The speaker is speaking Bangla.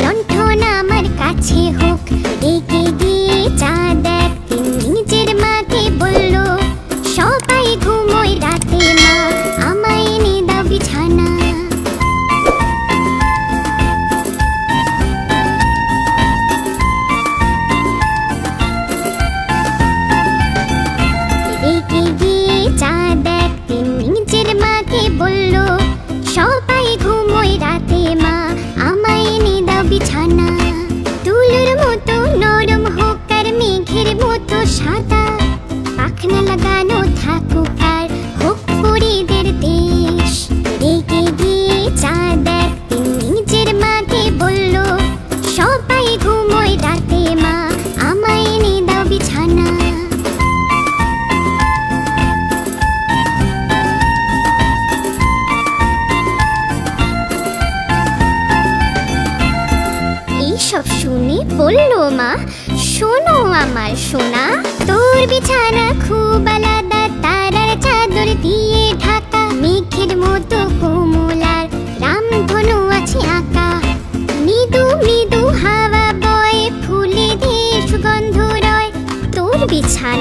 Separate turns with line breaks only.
non বলল, মা, শোনো আমার সোনা। তোর বিছানা খুব আলাদা, তারার চাদর দিয়ে ঢাকা, মেঘের মতো কোমলার, রামধনু আছে আঁকা। মৃদু মৃদু হাওয়া বয় ফুলে দিয়ে সুগন্ধ রয়, তোর বিছানা